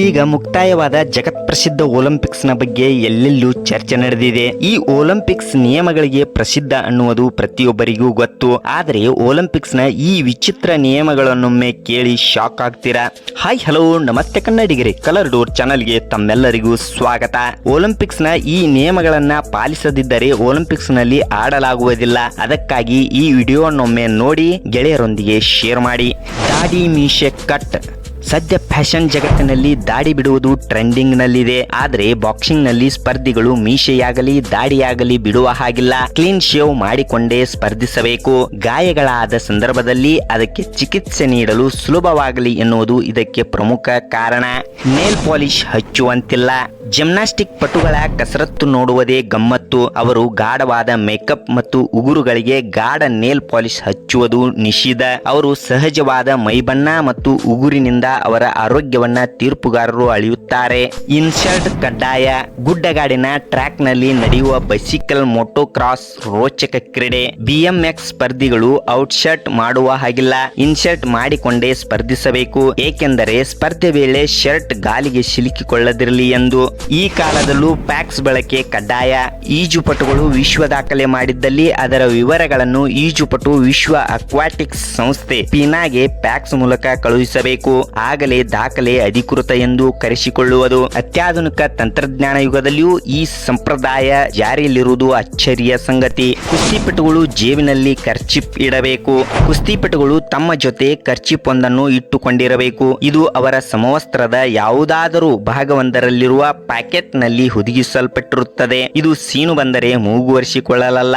ಈಗ ಮುಕ್ತಾಯವಾದ ಜಗತ್ ಪ್ರಸಿದ್ಧ ಒಲಿಂಪಿಕ್ಸ್ನ ಬಗ್ಗೆ ಎಲ್ಲೆಲ್ಲೂ ಚರ್ಚೆ ನಡೆದಿದೆ. ಈ ಒಲಿಂಪಿಕ್ಸ್ ನಿಯಮಗಳಿಗೆ ಪ್ರಸಿದ್ಧ ಅನ್ನುವುದು ಪ್ರತಿಯೊಬ್ಬರಿಗೂ ಗೊತ್ತು. ಆದರೆ ಒಲಿಂಪಿಕ್ಸ್ನ ಈ ವಿಚಿತ್ರ ನಿಯಮಗಳನ್ನೊಮ್ಮೆ ಕೇಳಿ ಶಾಕ್ ಆಗ್ತೀರಾ? ಹಾಯ್, ಹಲೋ, ನಮಸ್ತೆ ಕನ್ನಡಿಗರೇ. ಕಲರ್ ಡೋರ್ ಚಾನಲ್ಗೆ ತಮ್ಮೆಲ್ಲರಿಗೂ ಸ್ವಾಗತ. ಒಲಿಂಪಿಕ್ಸ್ನ ಈ ನಿಯಮಗಳನ್ನ ಪಾಲಿಸದಿದ್ದರೆ ಒಲಿಂಪಿಕ್ಸ್ನಲ್ಲಿ ಆಡಲಾಗುವುದಿಲ್ಲ. ಅದಕ್ಕಾಗಿ ಈ ವಿಡಿಯೋನೊಮ್ಮೆ ನೋಡಿ, ಗೆಳೆಯರೊಂದಿಗೆ ಶೇರ್ ಮಾಡಿ. ದಾಡಿ ಮೀಶೆ ಕಟ್. ಸದ್ಯ ಫ್ಯಾಷನ್ ಜಗತ್ತಿನಲ್ಲಿ ದಾಡಿ ಬಿಡುವುದು ಟ್ರೆಂಡಿಂಗ್ ನಲ್ಲಿದೆ ಆದ್ರೆ ಬಾಕ್ಸಿಂಗ್ನಲ್ಲಿ ಸ್ಪರ್ಧಿಗಳು ಮೀಸೆಯಾಗಲಿ ದಾಡಿಯಾಗಲಿ ಬಿಡುವ ಹಾಗಿಲ್ಲ. ಕ್ಲೀನ್ ಶೇವ್ ಮಾಡಿಕೊಂಡೇ ಸ್ಪರ್ಧಿಸಬೇಕು. ಗಾಯಗಳಾದ ಸಂದರ್ಭದಲ್ಲಿ ಅದಕ್ಕೆ ಚಿಕಿತ್ಸೆ ನೀಡಲು ಸುಲಭವಾಗಲಿ ಎನ್ನುವುದು ಇದಕ್ಕೆ ಪ್ರಮುಖ ಕಾರಣ. ನೇಲ್ ಪಾಲಿಶ್ ಹಚ್ಚುವಂತಿಲ್ಲ. ಜಿಮ್ನಾಸ್ಟಿಕ್ ಪಟುಗಳ ಕಸರತ್ತು ನೋಡುವುದೇ ಗಮ್ಮತ್ತು. ಅವರು ಗಾಢವಾದ ಮೇಕಪ್ ಮತ್ತು ಉಗುರುಗಳಿಗೆ ಗಾಢ ನೇಲ್ ಪಾಲಿಶ್ ಹಚ್ಚುವುದು ನಿಷಿದ್ಧ. ಅವರು ಸಹಜವಾದ ಮೈಬಣ್ಣ ಮತ್ತು ಉಗುರಿನಿಂದ ಅವರ ಆರೋಗ್ಯವನ್ನ ತೀರ್ಪುಗಾರರು ಅಳೆಯುತ್ತಾರೆ. ಇನ್ಶರ್ಟ್ ಕಡ್ಡಾಯ. ಗುಡ್ಡಗಾಡಿನ ಟ್ರ್ಯಾಕ್ನಲ್ಲಿ ನಡೆಯುವ ಬೈಸಿಕಲ್ ಮೋಟೋಕ್ರಾಸ್ ರೋಚಕ ಕ್ರೀಡೆ. ಬಿಎಂಎಕ್ಸ್ ಸ್ಪರ್ಧಿಗಳು ಔಟ್ಶರ್ಟ್ ಮಾಡುವ ಹಾಗಿಲ್ಲ. ಇನ್ಶರ್ಟ್ ಮಾಡಿಕೊಂಡೇ ಸ್ಪರ್ಧಿಸಬೇಕು. ಏಕೆಂದರೆ ಸ್ಪರ್ಧೆ ವೇಳೆ ಶರ್ಟ್ ಗಾಲಿಗೆ ಸಿಲುಕಿಕೊಳ್ಳದಿರಲಿ ಎಂದು. ಈ ಕಾಲದಲ್ಲೂ ಪ್ಯಾಕ್ಸ್ ಬಳಕೆ ಕಡ್ಡಾಯ. ಈಜುಪಟುಗಳು ವಿಶ್ವ ದಾಖಲೆ ಮಾಡಿದ್ದಲ್ಲಿ ಅದರ ವಿವರಗಳನ್ನು ಈಜುಪಟು ವಿಶ್ವ ಅಕ್ವಾಟಿಕ್ಸ್ ಸಂಸ್ಥೆ ಪೀನಾಗೆ ಪ್ಯಾಕ್ಸ್ ಮೂಲಕ ಕಳುಹಿಸಬೇಕು. ಆಗಲೇ ದಾಖಲೆ ಅಧಿಕೃತ ಎಂದು ಕರೆಸಿಕೊಳ್ಳುವುದು. ಅತ್ಯಾಧುನಿಕ ತಂತ್ರಜ್ಞಾನ ಯುಗದಲ್ಲಿಯೂ ಈ ಸಂಪ್ರದಾಯ ಜಾರಿಯಲ್ಲಿರುವುದು ಅಚ್ಚರಿಯ ಸಂಗತಿ. ಕುಸ್ತಿಪಟುಗಳು ಜೇಬಿನಲ್ಲಿ ಕರ್ಚಿಪ್ ಇಡಬೇಕು. ಕುಸ್ತಿಪಟುಗಳು ತಮ್ಮ ಜೊತೆ ಕರ್ಚಿಪ್ ಒಂದನ್ನು ಇಟ್ಟುಕೊಂಡಿರಬೇಕು. ಇದು ಅವರ ಸಮವಸ್ತ್ರದ ಯಾವುದಾದರೂ ಭಾಗವೊಂದರಲ್ಲಿರುವ ಪ್ಯಾಕೆಟ್ನಲ್ಲಿ ಹುದುಗಿಸಲ್ಪಟ್ಟಿರುತ್ತದೆ. ಇದು ಸೀನು ಬಂದರೆ ಮೂಗು ಒರೆಸಿಕೊಳ್ಳಲಲ್ಲ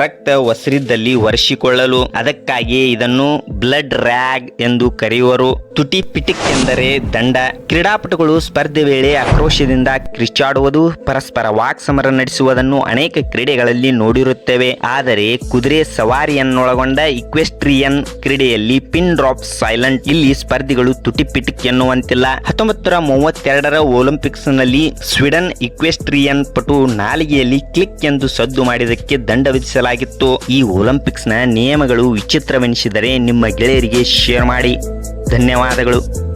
ರಕ್ತ ಒಸರಿದ್ದಲ್ಲಿ ಒರೆಸಿಕೊಳ್ಳಲು ಅದಕ್ಕಾಗಿ ಇದನ್ನು ಬ್ಲಡ್ ರ್ಯಾಗ್ ಎಂದು ಕರೆಯುವರು. ತುಟಿ ಪಿಟಿಕ್ ಎಂದರೆ ದಂಡ. ಕ್ರೀಡಾಪಟುಗಳು ಸ್ಪರ್ಧೆ ವೇಳೆ ಆಕ್ರೋಶದಿಂದ ಕಿರ್ಚಾಡುವುದು, ಪರಸ್ಪರ ವಾಕ್ಸಮರ ನಡೆಸುವುದನ್ನು ಅನೇಕ ಕ್ರೀಡೆಗಳಲ್ಲಿ ನೋಡಿರುತ್ತೇವೆ. ಆದರೆ ಕುದುರೆ ಸವಾರಿಯನ್ನೊಳಗೊಂಡ ಇಕ್ವೆಸ್ಟ್ರಿಯನ್ ಕ್ರೀಡೆಯಲ್ಲಿ ಪಿನ್ ಡ್ರಾಪ್ ಸೈಲೆಂಟ್. ಇಲ್ಲಿ ಸ್ಪರ್ಧಿಗಳು ತುಟಿ ಪಿಟಿಕ್ ಎನ್ನುವಂತಿಲ್ಲ. ಹತ್ತೊಂಬತ್ತರ ಮೂವತ್ತೆರಡರ ಒಲಿಂಪಿಕ್ಸ್ನಲ್ಲಿ ಸ್ವೀಡನ್ ಇಕ್ವೆಸ್ಟ್ರಿಯನ್ ಪಟು ನಾಲಿಗೆಯಲ್ಲಿ ಕ್ಲಿಕ್ ಎಂದು ಸದ್ದು ಮಾಡಿದಕ್ಕೆ ದಂಡ ವಿಧಿಸಲಾಗಿತ್ತು. ಈ ಒಲಿಂಪಿಕ್ಸ್ನ ನಿಯಮಗಳು ವಿಚಿತ್ರವೆನಿಸಿದರೆ ನಿಮ್ಮ ಗೆಳೆಯರಿಗೆ ಶೇರ್ ಮಾಡಿ. ಧನ್ಯವಾದಗಳು.